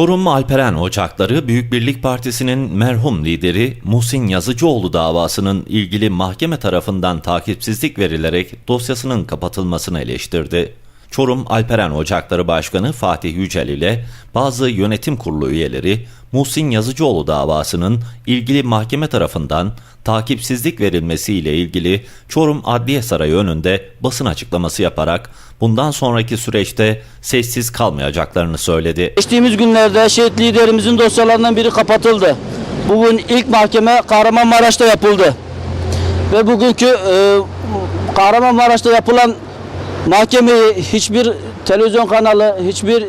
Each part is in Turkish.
Çorum Alperen Ocakları Büyük Birlik Partisi'nin merhum lideri Muhsin Yazıcıoğlu davasının ilgili mahkeme tarafından takipsizlik verilerek dosyasının kapatılmasını eleştirdi. Çorum Alperen Ocakları Başkanı Fatih Yücel ile bazı yönetim kurulu üyeleri Muhsin Yazıcıoğlu davasının ilgili mahkeme tarafından takipsizlik verilmesiyle ilgili Çorum Adliye Sarayı önünde basın açıklaması yaparak bundan sonraki süreçte sessiz kalmayacaklarını söyledi. Geçtiğimiz günlerde şehit liderimizin dosyalarından biri kapatıldı. Bugün ilk mahkeme Kahramanmaraş'ta yapıldı. Ve bugünkü e, Kahramanmaraş'ta yapılan mahkemeyi hiçbir televizyon kanalı, hiçbir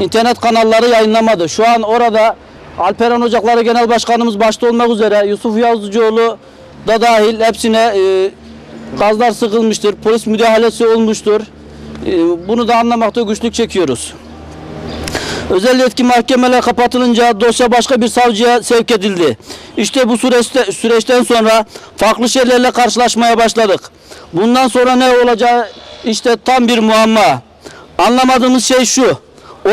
internet kanalları yayınlamadı. Şu an orada Alperen Ocakları Genel Başkanımız başta olmak üzere Yusuf Yazıcıoğlu da dahil hepsine e, gazlar sıkılmıştır, polis müdahalesi olmuştur. E, bunu da anlamakta güçlük çekiyoruz. Özel yetki mahkemeler kapatılınca dosya başka bir savcıya sevk edildi. İşte bu süreçte, süreçten sonra farklı şeylerle karşılaşmaya başladık. Bundan sonra ne olacağı işte tam bir muamma. Anlamadığımız şey şu.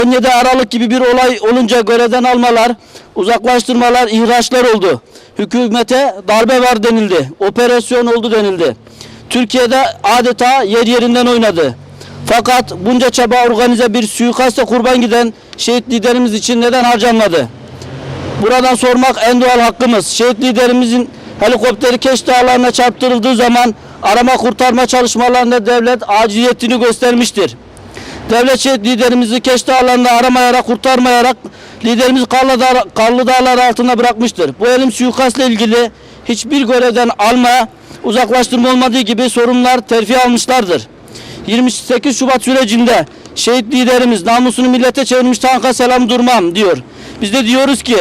17 Aralık gibi bir olay olunca görevden almalar, uzaklaştırmalar, ihraçlar oldu. Hükümete darbe var denildi. Operasyon oldu denildi. Türkiye'de adeta yer yerinden oynadı. Fakat bunca çaba organize bir suikaste kurban giden şehit liderimiz için neden harcanmadı? Buradan sormak en doğal hakkımız. Şehit liderimizin helikopteri Keş Dağları'na çarptırıldığı zaman arama kurtarma çalışmalarında devlet aciliyetini göstermiştir. Devlet liderimizi Keş Dağları'nda aramayarak, kurtarmayarak liderimizi Karlı, Dağ, Karlı Dağlar altında bırakmıştır. Bu elim suikastla ilgili hiçbir görevden alma, uzaklaştırma olmadığı gibi sorunlar terfi almışlardır. 28 Şubat sürecinde şehit liderimiz namusunu millete çevirmiş tanka selam durmam diyor. Biz de diyoruz ki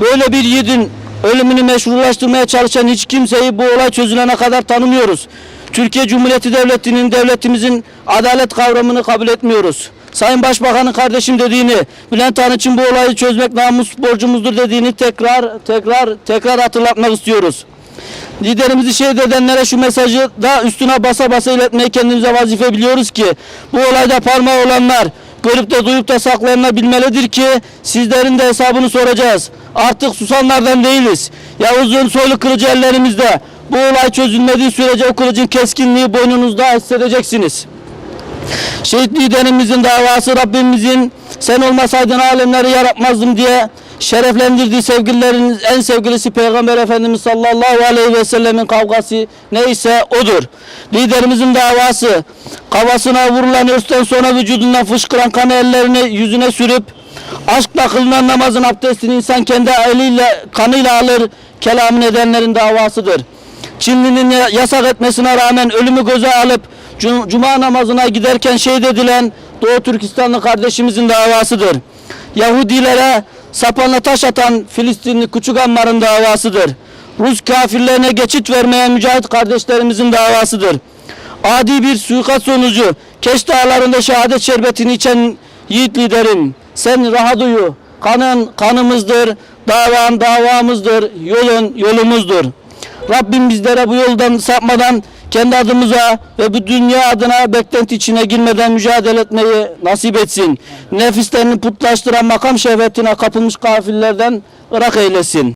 böyle bir yiğidin ölümünü meşrulaştırmaya çalışan hiç kimseyi bu olay çözülene kadar tanımıyoruz. Türkiye Cumhuriyeti Devleti'nin, devletimizin adalet kavramını kabul etmiyoruz. Sayın Başbakan'ın kardeşim dediğini, Bülent Arınç'ın bu olayı çözmek namus borcumuzdur dediğini tekrar tekrar tekrar hatırlatmak istiyoruz. Liderimizi şehit edenlere şu mesajı da üstüne basa basa iletmeyi kendimize vazife biliyoruz ki bu olayda parmağı olanlar görüp de duyup da saklayanlar bilmelidir ki sizlerin de hesabını soracağız. Artık susanlardan değiliz. Yavuz'un soylu kılıcı ellerimizde. Bu olay çözülmediği sürece o kılıcın keskinliği boynunuzda hissedeceksiniz. Şehit liderimizin davası Rabbimizin sen olmasaydın alemleri yaratmazdım diye şereflendirdiği sevgililerin en sevgilisi Peygamber Efendimiz sallallahu aleyhi ve sellemin kavgası neyse odur. Liderimizin davası kafasına vurulan örsten sonra vücudundan fışkıran kanı ellerini yüzüne sürüp aşkla kılınan namazın abdestini insan kendi eliyle kanıyla alır kelamın edenlerin davasıdır. Çinli'nin ya- yasak etmesine rağmen ölümü göze alıp cum- cuma namazına giderken şehit edilen Doğu Türkistanlı kardeşimizin davasıdır. Yahudilere sapanla taş atan Filistinli Küçük Ammar'ın davasıdır. Rus kafirlerine geçit vermeyen mücahit kardeşlerimizin davasıdır. Adi bir suikast sonucu Keş Dağları'nda şehadet şerbetini içen yiğit liderim sen rahat uyu. Kanın kanımızdır, davan davamızdır, yolun yolumuzdur. Rabbim bizlere bu yoldan sapmadan kendi adımıza ve bu dünya adına beklenti içine girmeden mücadele etmeyi nasip etsin. Nefislerini putlaştıran makam şehvetine kapılmış kafirlerden ırak eylesin.